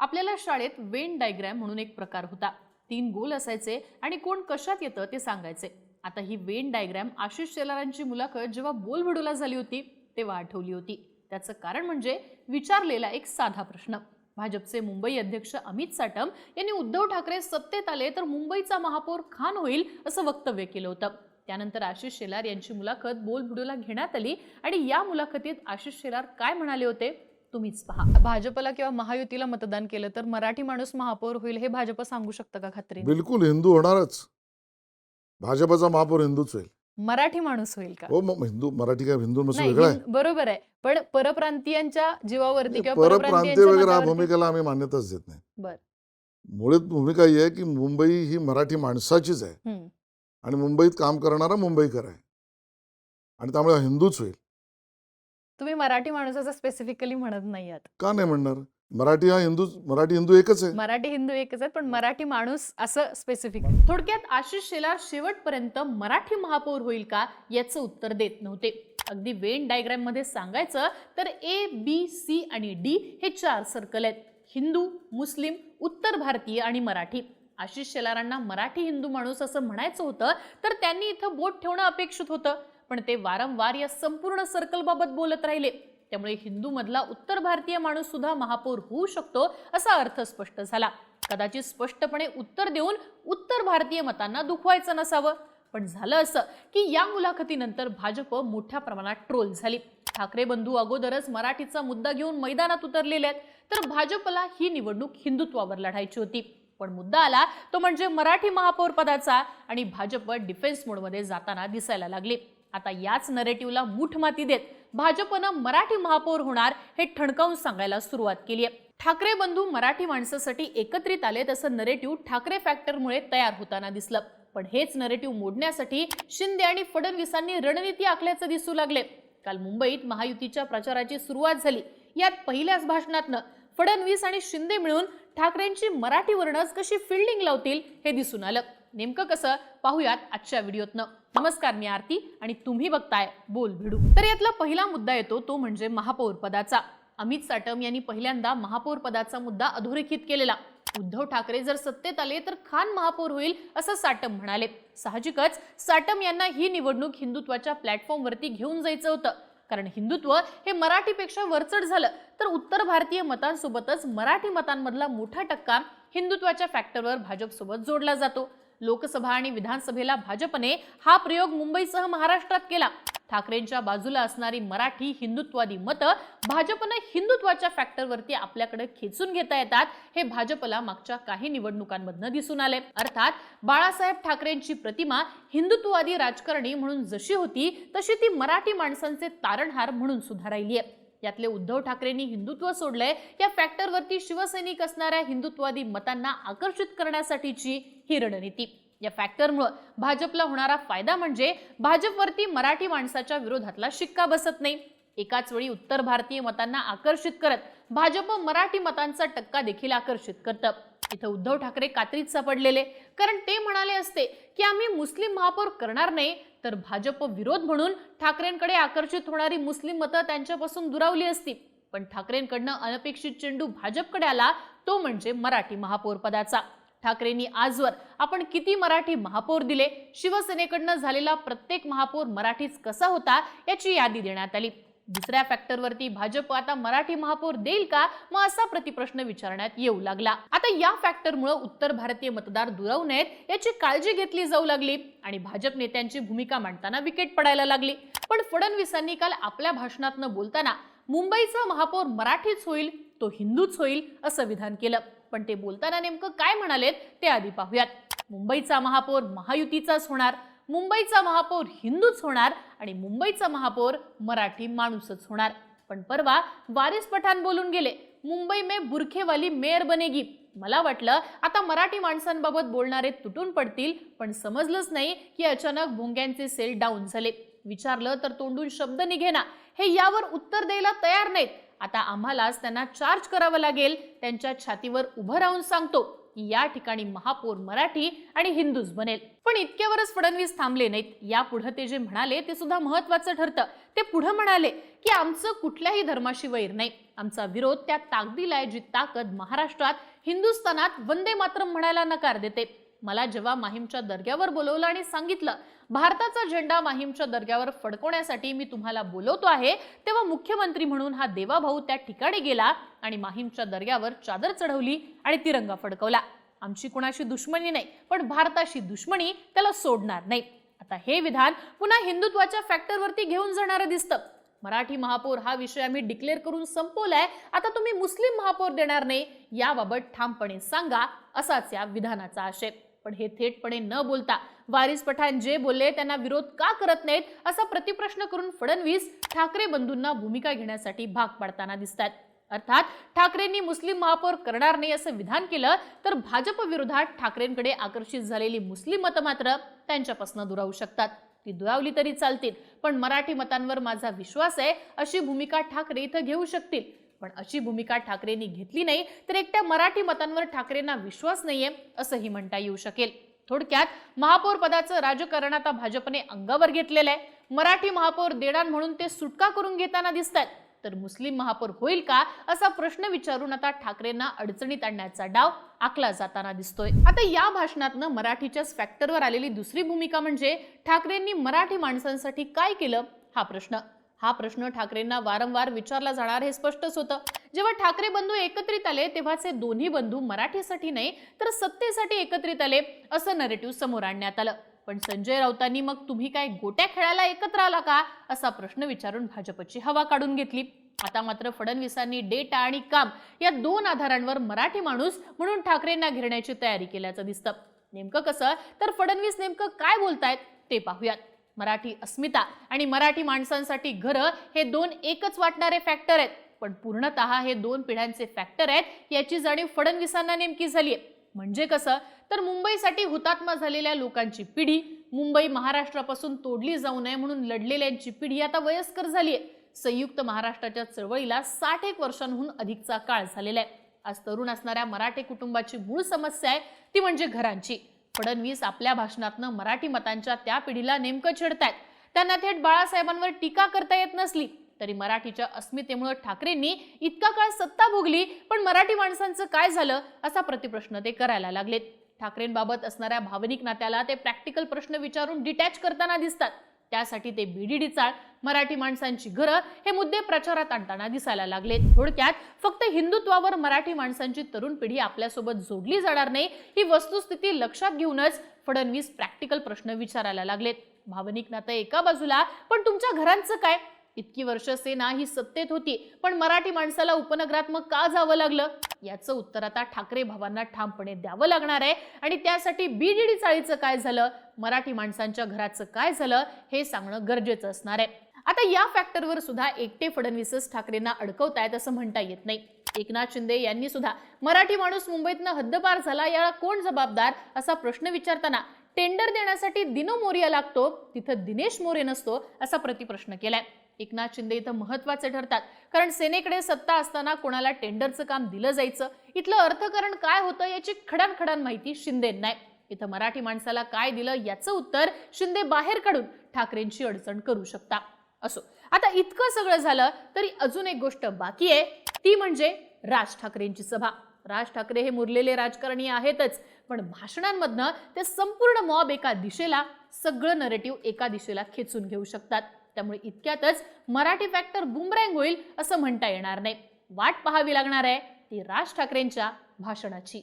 आपल्याला शाळेत Wien diagram म्हणून एक प्रकार होता. तीन गोल असायचे आणि कोण कशात येतं ते सांगायचे. आता ही वेन डायग्रॅम आशिष शेलारांची मुलाखत जेव्हा बोलबिडूला झाली होती तेव्हा आठवली होती. त्याचं कारण म्हणजे विचारलेला एक साधा प्रश्न. भाजपचे मुंबई अध्यक्ष अमित साटम यांनी उद्धव ठाकरे सत्तेत आले तर मुंबईचा महापौर खान होईल असं वक्तव्य केलं होतं. त्यानंतर आशिष शेलार यांची मुलाखत बोलबिडूला घेण्यात आली आणि या मुलाखतीत आशिष शेलार काय म्हणाले होते? तुम्हीच पहा. भाजपला किंवा महायुतीला मतदान केलं तर मराठी माणूस महापौर होईल हे भाजप सांगू शकतं का खात्री बिलकुल हिंदू होणारच. भाजपचा महापौर हिंदूच होईल. मराठी माणूस होईल का? हो मग हिंदू मराठी काय हिंदू वेगळा आहे. बरोबर आहे. पण परप्रांतीयांच्या जीवावरती किंवा परप्रांतीय वगैरे हा भूमिकेला आम्ही मान्यताच देत नाही. बर. मुळात भूमिका ही आहे की मुंबई ही मराठी माणसाचीच आहे. आणि मुंबईत काम करणारा मुंबईकर आहे. आणि त्यामुळे हिंदूच होईल. तुम्ही मराठी माणूसाचं स्पेसिफिकली म्हणत नाही आहात का नाही म्हणणार? मराठी हा हिंदू मराठी हिंदू एकच आहे. मराठी हिंदू एकच आहेत पण मराठी माणूस असं स्पेसिफिक थोडक्यात आशिष शेलार शेवटपर्यंत मराठी महापौर होईल का याचं उत्तर देत नव्हते. अगदी वेन डायग्राममध्ये सांगायचं तर ए बी सी आणि डी हे चार सर्कल आहेत. हिंदू मुस्लिम उत्तर भारतीय आणि मराठी. आशिष शेलारांना मराठी हिंदू माणूस असं म्हणायचं होतं तर त्यांनी इथं बोट ठेवणं अपेक्षित होतं. पण ते वारंवार या संपूर्ण सर्कलबाबत बोलत राहिले. त्यामुळे हिंदूमधला उत्तर भारतीय माणूस सुद्धा महापौर होऊ शकतो असा अर्थ स्पष्ट झाला. कदाचित स्पष्टपणे उत्तर देऊन उत्तर भारतीय मतांना दुखवायचं नसावं. पण झालं असं की या मुलाखतीनंतर भाजप मोठ्या प्रमाणात ट्रोल झाली. ठाकरे बंधू अगोदरच मराठीचा मुद्दा घेऊन मैदानात उतरलेले आहेत. तर भाजपला ही निवडणूक हिंदुत्वावर लढायची होती. पण मुद्दा आला तो म्हणजे मराठी महापौर पदाचा आणि भाजप डिफेन्स मोडमध्ये जाताना दिसायला लागली. आता याच नरेटिव्हला मूठ माती देत भाजपनं मराठी महापौर होणार हे ठणकावून सांगायला सुरुवात केली आहे. ठाकरे बंधू मराठी माणसासाठी एकत्रित आले तसं नरेटिव्ह ठाकरे फॅक्टरमुळे तयार होताना दिसलं. पण हेच नरेटिव्ह मोडण्यासाठी शिंदे आणि फडणवीसांनी रणनीती आखल्याचं दिसू लागले. काल मुंबईत महायुतीच्या प्रचाराची सुरुवात झाली. यात पहिल्याच भाषणातनं फडणवीस आणि शिंदे मिळून ठाकरेंची मराठी वर्णच कशी फिल्डिंग लावतील हे दिसून आलं. नेमकं कसं पाहूयात आजच्या व्हिडिओतनं. नमस्कार मी आरती आणि तुम्ही बघताय बोल भिडू. तर यातला पहिला मुद्दा येतो तो म्हणजे महापौर पदाचा. अमित साटम यांनी पहिल्यांदा महापौर पदाचा मुद्दा अधोरेखित केलेला. उद्धव ठाकरे जर सत्तेत आले तर खान महापौर होईल असं साटम म्हणाले. साहजिकच साटम यांना ही निवडणूक हिंदुत्वाच्या प्लॅटफॉर्मवरती घेऊन जायचं होतं. कारण हिंदुत्व हे मराठीपेक्षा वरचढ झालं. तर उत्तर भारतीय मतांसोबतच मराठी मतांमधला मोठा टक्का हिंदुत्वाच्या फॅक्टरवर भाजपसोबत जोडला जातो. लोकसभा आणि विधानसभेला भाजपने हा प्रयोग मुंबईसह महाराष्ट्रात केला. ठाकरेंच्या बाजूला असणारी मराठी हिंदुत्वादी मतं भाजपनं हिंदुत्वाच्या फॅक्टरवरती आपल्याकडे खेचून घेता येतात हे भाजपला मागच्या काही निवडणुकांमधनं दिसून आले. अर्थात बाळासाहेब ठाकरेंची प्रतिमा हिंदुत्ववादी राजकारणी म्हणून जशी होती तशी ती मराठी माणसांचे तारणहार म्हणून सुद्धा राहिली आहे यातले उद्धव ठाकरेंनी हिंदुत्व सोडलंय या फॅक्टरवरती शिवसैनिक असणाऱ्या हिंदुत्वादी मतांना आकर्षित करण्यासाठीची ही रणनीती. या फॅक्टरमुळं भाजपला होणारा फायदा म्हणजे भाजपवरती मराठी माणसाच्या विरोधातला शिक्का बसत नाही. एकाच वेळी उत्तर भारतीय मतांना आकर्षित करत भाजप मराठी मतांचा टक्का देखील आकर्षित करतं. इथं उद्धव ठाकरे कात्रीत सापडलेले. कारण ते म्हणाले असते की आम्ही मुस्लिम महापौर करणार नाही तर भाजप विरोध म्हणून ठाकरेंकडे आकर्षित होणारी मुस्लिम मतं त्यांच्यापासून दुरावली असती. पण ठाकरेंकडनं अनपेक्षित चेंडू भाजपकडे आला तो म्हणजे मराठी महापौर पदाचा ठाकरेंनी आजवर आपण किती मराठी महापौर दिले? शिवसेनेकडनं झालेला प्रत्येक महापौर मराठीच कसा होता? याची यादी देण्यात आली. दुसऱ्या फॅक्टरवरती भाजप आता मराठी महापौर देईल का? मग असा प्रतिप्रश्न विचारण्यात येऊ लागला. आता या फॅक्टरमुळे उत्तर भारतीय मतदार दुरावू नयेत याची काळजी घेतली जाऊ लागली आणि भाजप नेत्यांची भूमिका मांडताना विकेट पडायला लागली. पण फडणवीसांनी काल आपल्या भाषणात बोलताना मुंबईचा महापौर मराठीच होईल तो हिंदूच होईल असं विधान केलं. पण ते बोलताना नेमकं काय म्हणालेत ते आधी पाहूयात. मुंबईचा महापौर महायुतीचाच होणार. मुंबईचा महापौर हिंदूच होणार आणि मुंबईचा महापौर मराठी माणूसच होणार. पण परवा वारिस पठाण बोलून गेले मुंबई में बुरखेवाली मेयर बनेगी. मला वाटलं आता मराठी माणसांबाबत बोलणारे तुटून पडतील पण समजलंच नाही की अचानक भोंग्यांचे सेल डाऊन झाले. विचारलं तर तोंडून शब्द निघेना. हे यावर उत्तर द्यायला तयार नाहीत. आता आम्हालाच त्यांना चार्ज करावं लागेल त्यांच्या छातीवर उभं राहून सांगतो. की या ठिकाणी महापौर मराठी आणि हिंदूच बनेल. पण इतक्यावरच फडणवीस थांबले नाहीत. यापुढे ते जे म्हणाले ते सुद्धा महत्वाचं ठरतं. ते पुढे म्हणाले की आमचं कुठल्याही धर्माशी वैर नाही. आमचा विरोध त्या ताकदीला आहे जी ताकद महाराष्ट्रात हिंदुस्थानात वंदे मातरम म्हणायला नकार देते. मला जेव्हा माहीमच्या दर्ग्यावर बोलवलं आणि सांगितलं भारताचा झेंडा माहीमच्या दर्ग्यावर फडकवण्यासाठी मी तुम्हाला बोलवतो आहे तेव्हा मुख्यमंत्री म्हणून हा देवाभाऊ त्या ठिकाणी गेला आणि माहीमच्या दर्ग्यावर चादर चढवली आणि तिरंगा फडकवला. आमची कुणाशी दुश्मनी नाही पण भारताशी दुश्मनी त्याला सोडणार नाही. आता हे विधान पुन्हा हिंदुत्वाच्या फॅक्टरवरती घेऊन जाणारं दिसतं. मराठी महापौर हा विषय आम्ही डिक्लेअर करून संपवलाय. आता तुम्ही मुस्लिम महापौर देणार नाही याबाबत ठामपणे सांगा असाच या विधानाचा आशय. पण हे थेटपणे न बोलता वारिस पठाण जे बोलले त्यांना विरोध का करत नाहीत असा प्रतिप्रश्न करून फडणवीस ठाकरे बंधूंना भूमिका घेण्यासाठी भाग पाडताना दिसतात अर्थात ठाकरेंनी मुस्लिम महापौर करणार नाही असं विधान केलं तर भाजप विरोधात ठाकरेंकडे आकर्षित झालेली मुस्लिम मतं मात्र त्यांच्यापासून दुरावू शकतात. ती दुरावली तरी चालतील पण मराठी मतांवर माझा विश्वास आहे अशी भूमिका ठाकरे इथं घेऊ शकतील. पण अशी भूमिका ठाकरेंनी घेतली नाही तर एकट्या मराठी मतांवर ठाकरेंना विश्वास नाहीये असंही म्हणता येऊ शकेल. थोडक्यात महापौर पदाचं राजकारण आता भाजपने अंगावर घेतलेलं आहे. मराठी महापौर देणार म्हणून ते सुटका करून घेताना दिसतात तर मुस्लिम महापौर होईल का असा प्रश्न विचारून आता ठाकरेंना अडचणीत आणण्याचा डाव आखला जाताना दिसतोय. आता या भाषणातनं मराठीच्याच फॅक्टरवर आलेली दुसरी भूमिका म्हणजे ठाकरेंनी मराठी माणसांसाठी काय केलं हा प्रश्न. हा प्रश्न ठाकरेंना वारंवार विचारला जाणार हे स्पष्टच होतं. जेव्हा ठाकरे बंधू एकत्रित आले तेव्हाचे दोन्ही बंधू मराठीसाठी नाही तर सत्तेसाठी एकत्रित आले असं नरेटिव्ह समोर आणण्यात आलं. पण संजय राऊतांनी मग तुम्ही काय गोट्या खेळायला एकत्र आला का? असा प्रश्न विचारून भाजपची हवा काढून घेतली. आता मात्र फडणवीसांनी डेटा आणि काम या दोन आधारांवर मराठी माणूस म्हणून ठाकरेंना घेरण्याची तयारी केल्याचं दिसतं. नेमकं कसं? तर फडणवीस नेमकं काय बोलतायत ते पाहूयात. मराठी अस्मिता आणि मराठी माणसांसाठी घरं हे दोन एकच वाटणारे फॅक्टर आहेत. पण पूर्णतः हे दोन पिढ्यांचे फॅक्टर आहेत याची जाणीव फडणवीसांना नेमकी झाली आहे. म्हणजे कसं? तर मुंबईसाठी हुतात्मा झालेल्या लोकांची पिढी मुंबई महाराष्ट्रापासून तोडली जाऊ नये म्हणून लढलेल्यांची पिढी आता वयस्कर झाली आहे. संयुक्त महाराष्ट्राच्या चळवळीला साठ एक वर्षांहून अधिकचा काळ झालेला आहे. आज तरुण असणाऱ्या मराठी कुटुंबाची मूळ समस्या आहे ती म्हणजे घरांची. फडणवीस आपल्या भाषणातनं मराठी मतांच्या त्या पिढीला नेमकं छेडतायत. त्यांना थेट बाळासाहेबांवर टीका करता येत नसली तरी मराठीच्या अस्मितेमुळे ठाकरेंनी इतका काळ सत्ता भोगली पण मराठी माणसांचं काय झालं असा प्रतिप्रश्न ते करायला लागलेत. ठाकरेंबाबत असणाऱ्या भावनिक नात्याला ते प्रॅक्टिकल प्रश्न विचारून डिटॅच करताना दिसतात. त्यासाठी ते बीडीडी चाळ मराठी माणसांची घरं हे मुद्दे प्रचारात आणताना दिसायला लागले थोडक्यात फक्त हिंदुत्वावर मराठी माणसांची तरुण पिढी आपल्यासोबत जोडली जाणार नाही ही वस्तुस्थिती लक्षात घेऊनच फडणवीस प्रॅक्टिकल प्रश्न विचारायला लागलेत. भावनिक नातं एका बाजूला पण तुमच्या घरांचं काय? इतकी वर्ष सेना ही सत्तेत होती पण मराठी माणसाला उपनगरात मग का जावं लागलं? याचं उत्तर आता ठाकरे भावांना ठामपणे द्यावं लागणार आहे. आणि त्यासाठी बीडीडी चाळीचं काय झालं? मराठी माणसांच्या घराचं काय झालं? हे सांगणं गरजेचं असणार आहे. आता या फॅक्टरवर सुद्धा एकटे फडणवीसच ठाकरेंना अडकवतायत असं म्हणता येत नाही. एकनाथ शिंदे यांनी सुद्धा मराठी माणूस मुंबईतनं हद्दपार झाला याला कोण जबाबदार असा प्रश्न विचारताना टेंडर देण्यासाठी दिनो मोर्या लागतो तिथं दिनेश मोरे नसतो असा प्रतिप्रश्न केलाय. एकनाथ शिंदे इथं महत्त्वाचे ठरतात कारण सेनेकडे सत्ता असताना कोणाला टेंडरचं काम दिलं जायचं इथलं अर्थकारण काय होतं याची खडानखडान माहिती शिंदे नाही इथं मराठी माणसाला काय दिलं याचं उत्तर शिंदे बाहेर काढून ठाकरेंची अडचण करू शकता. असो. आता इतकं सगळं झालं तरी अजून एक गोष्ट बाकी आहे. ती म्हणजे राज ठाकरेंची सभा. राज ठाकरे हे मुरलेले राजकारणी आहेतच पण भाषणांमधनं ते संपूर्ण मॉब एका दिशेला सगळं नरेटिव्ह एका दिशेला खेचून घेऊ शकतात. त्यामुळे इतक्यातच मराठी फॅक्टर बुमरँग होईल असं म्हणता येणार नाही. वाट पाहावी लागणार आहे ती राज ठाकरेंच्या भाषणाची.